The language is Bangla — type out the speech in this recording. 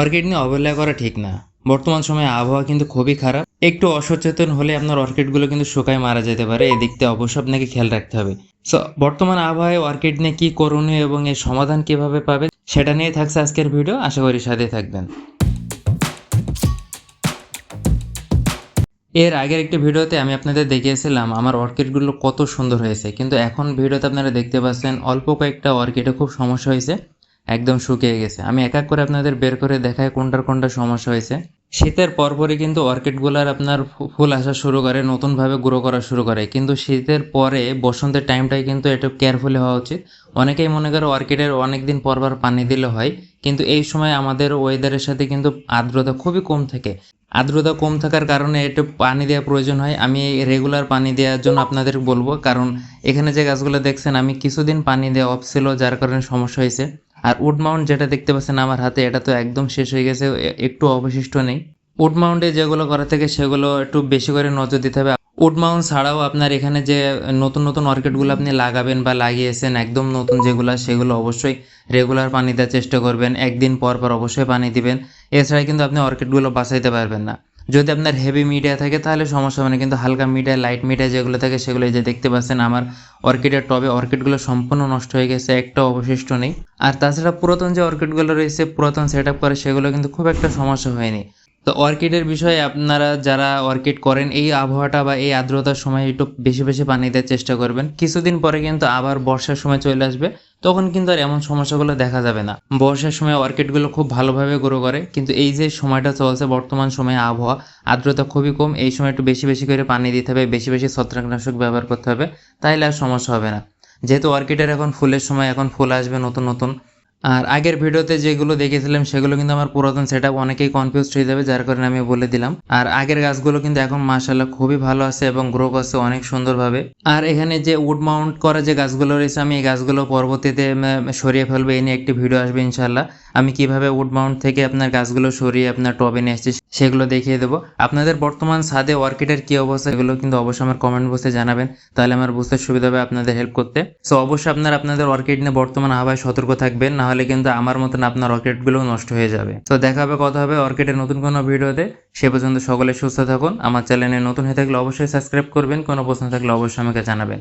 অর্কিড নিয়ে অবহেলা করা ঠিক না। বর্তমান সময়ে আবহাওয়া কিন্তু খুবই খারাপ। একটু অসচেতন হলে আপনার অর্কিডগুলো কিন্তু শুকায় মারা যেতে পারে। এদিক থেকে অবশ্যই আপনাকে খেয়াল রাখতে হবে। সো বর্তমান আবহাওয়ায় অর্কিড নিয়ে কী করণীয় এবং এর সমাধান কীভাবে পাবে সেটা নিয়ে থাকছে আজকের ভিডিও। আশা করি সাথে থাকবেন। এর আগের একটি ভিডিওতে আমি আপনাদের দেখিয়েছিলাম আমার অর্কিডগুলো কত সুন্দর হয়েছে। কিন্তু এখন ভিডিওতে আপনারা দেখতে পাচ্ছেন অল্প কয়েকটা অর্কিডে খুব সমস্যা হয়েছে। একদম শুকিয়ে গেছে। আমি এক এক করে আপনাদের বের করে দেখাই কোনটার কোনটা সমস্যা হয়েছে। শীতের পরপরই কিন্তু অর্কিডগুলার আপনার ফুল আসা শুরু করে, নতুনভাবে গ্রো করা শুরু করে। কিন্তু শীতের পরে বসন্তের টাইমটাই কিন্তু একটু কেয়ারফুলি হওয়া উচিত। অনেকেই মনে করে অর্কিডের অনেক দিন পর পর পানি দিলে হয়, কিন্তু এই সময় আমাদের ওয়েদারের সাথে কিন্তু আর্দ্রতা খুবই কম থাকে। আর্দ্রতা কম থাকার কারণে একটু পানি দেওয়া প্রয়োজন হয়। আমি রেগুলার পানি দেওয়ার জন্য আপনাদের বলব, কারণ এখানে যে গাছগুলো দেখছেন, আমি কিছুদিন পানি দেওয়া অফ ছিল, যার কারণে সমস্যা হয়েছে। আর উড মাউন্ট যেটা দেখতে পাচ্ছেন আমার হাতে, এটা তো একদম শেষ হয়ে গেছে একটু অবশিষ্ট নেই। উড মাউন্টে যেগুলো করা থেকে সেগুলো একটু বেশি করে নজর দিতে হবে। উড মাউন্ট ছাড়াও আপনার এখানে যে নতুন নতুন অর্কিডগুলো আপনি লাগাবেন বা লাগিয়েছেন, একদম নতুন যেগুলো, সেগুলো অবশ্যই রেগুলার পানি দেওয়ার চেষ্টা করবেন। একদিন পর পর অবশ্যই পানি দিবেন। এছাড়া কিন্তু আপনি অর্কিডগুলো বাঁচাইতে পারবেন না। যদি আপনার হেভি মিডিয়া থাকে, তাহলে সমস্যা হবে না। কিন্তু হালকা মিডিয়া লাইট মিডিয়া যেগুলো থাকে, সেগুলো যে দেখতে পাচ্ছেন, আমার অর্কিডের টবে অর্কিডগুলো সম্পূর্ণ নষ্ট হয়ে গেছে, একটা অবশিষ্ট নেই। আর তাছাড়া পুরাতন যে অর্কিডগুলো রয়েছে, পুরাতন সেট আপ করে, সেগুলো কিন্তু খুব একটা সমস্যা হয়নি। তো অর্কিডের বিষয়ে আপনারা যারা অর্কিড করেন, এই আবহাওয়াটা বা এই আর্দ্রতার সময় একটু বেশি বেশি পানি দেওয়ার চেষ্টা করবেন। কিছুদিন পরে কিন্তু আবার বর্ষার সময় চলে আসবে। তখন কিন্তু আর এমন সমস্যাগুলো দেখা যাবে না। বর্ষার সময় অর্কিডগুলো খুব ভালোভাবে গ্রো করে, কিন্তু এই যে সময়টা চলছে, বর্তমান সময়ে আবহাওয়া, আর্দ্রতা খুবই কম, এই সময় একটু বেশি বেশি করে পানি দিতে হবে, বেশি বেশি ছত্রাকনাশক ব্যবহার করতে হবে, তাইলে আর সমস্যা হবে না। যেহেতু অর্কিডের এখন ফুলের সময়, এখন ফুল আসবে নতুন নতুন আর আগের ভিডিওতে যেগুলো দেখেছিলাম, সেগুলো কিন্তু আমার পুরাতন সেট অনেকেই কনফিউজ হয়ে যাবে, যার কারণে আমি বলে দিলাম। আর আগের গাছগুলো কিন্তু এখন মার্শাল্লাহ খুবই ভালো আছে এবং গ্রো করছে অনেক সুন্দরভাবে। আর এখানে যে উড মাউন্ট করা যে গাছগুলো রয়েছে, আমি এই গাছগুলো পরবর্তীতে সরিয়ে ফেলব, এই নিয়ে একটি ভিডিও আসবে ইনশাল্লাহ আমি কীভাবে উড মাউন্ট থেকে আপনার গাছগুলো সরিয়ে আপনার টবে নিয়ে আসছি সেগুলো দেখিয়ে দেবো। আপনাদের বর্তমান ছাদে অর্কিডের কি অবস্থা, এগুলো কিন্তু অবশ্যই আমার কমেন্ট বক্সে জানাবেন, তাহলে আমার বুঝতে সুবিধা হবে আপনাদের হেল্প করতে। সো অবশ্যই আপনারা আপনাদের অর্কিড নিয়ে বর্তমান আবহাওয়ায় সতর্ক থাকবেন, না হলে কিন্তু আমার মতন আপনার অর্কিডগুলো নষ্ট হয়ে যাবে। তো দেখা হবে, কথা হবে অর্কিডের নতুন কোনো ভিডিওতে। সে পর্যন্ত সকলে সুস্থ থাকুন। আমার চ্যানেলে নতুন হয়ে থাকলে অবশ্যই সাবস্ক্রাইব করবেন। কোনো প্রশ্ন থাকলে অবশ্যই আমাকে জানাবেন।